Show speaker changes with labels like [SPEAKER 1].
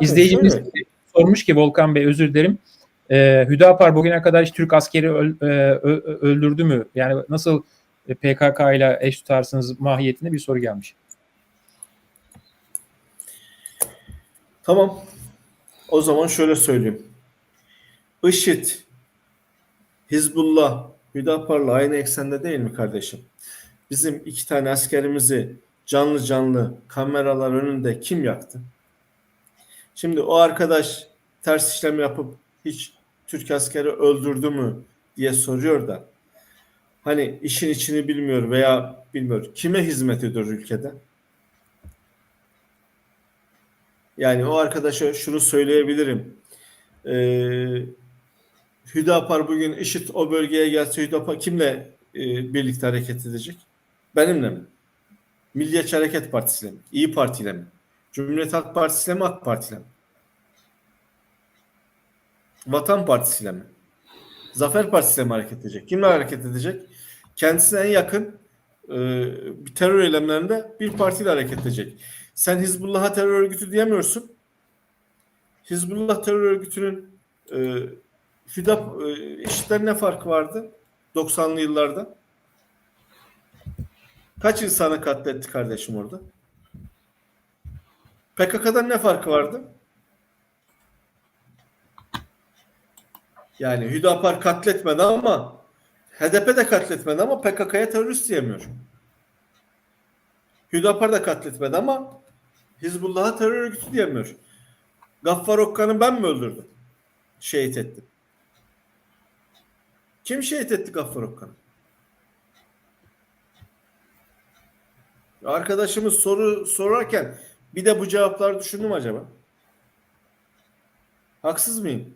[SPEAKER 1] İzleyicimiz
[SPEAKER 2] şöyle.
[SPEAKER 1] sormuş ki Volkan Bey özür dilerim. Ee, Hüdapar bugüne kadar hiç Türk askeri öl- e, ö- öldürdü mü? Yani nasıl e, PKK ile eş tutarsınız mahiyetinde bir soru gelmiş.
[SPEAKER 2] Tamam. O zaman şöyle söyleyeyim. IŞİD, Hizbullah, Hüdapar'la aynı eksende değil mi kardeşim? Bizim iki tane askerimizi canlı canlı kameralar önünde kim yaktı? Şimdi o arkadaş ters işlem yapıp hiç Türk askeri öldürdü mü diye soruyor da hani işin içini bilmiyor veya bilmiyor. Kime hizmet ediyor ülkede? Yani o arkadaşa şunu söyleyebilirim. Ee, Hüdapar bugün IŞİD o bölgeye gelse Hüdapar kimle e, birlikte hareket edecek? Benimle mi? Milliyetçi Hareket Partisi'yle mi? İyi Parti'yle mi? Cumhuriyet Halk Partisi'yle mi AK Parti'yle mi? Vatan Partisi'yle mi? Zafer Partisi'yle mi hareket edecek? Kimle hareket edecek? Kendisine en yakın e, terör eylemlerinde bir partiyle hareket edecek. Sen Hizbullah'a terör örgütü diyemiyorsun. Hizbullah terör örgütünün e, Hüdap e, işitten ne farkı vardı 90'lı yıllarda? Kaç insanı katletti kardeşim orada? PKK'dan ne farkı vardı? Yani Hüdapar katletmedi ama HDP de katletmedi ama PKK'ya terörist diyemiyor. Hüdapar da katletmedi ama Hizbullah'a terör örgütü diyemiyor. Gaffar Okkan'ı ben mi öldürdüm? Şehit ettim. Kim şehit etti Gaffar Okkan'ı? Arkadaşımız soru sorarken bir de bu cevaplar düşündüm acaba? Haksız mıyım?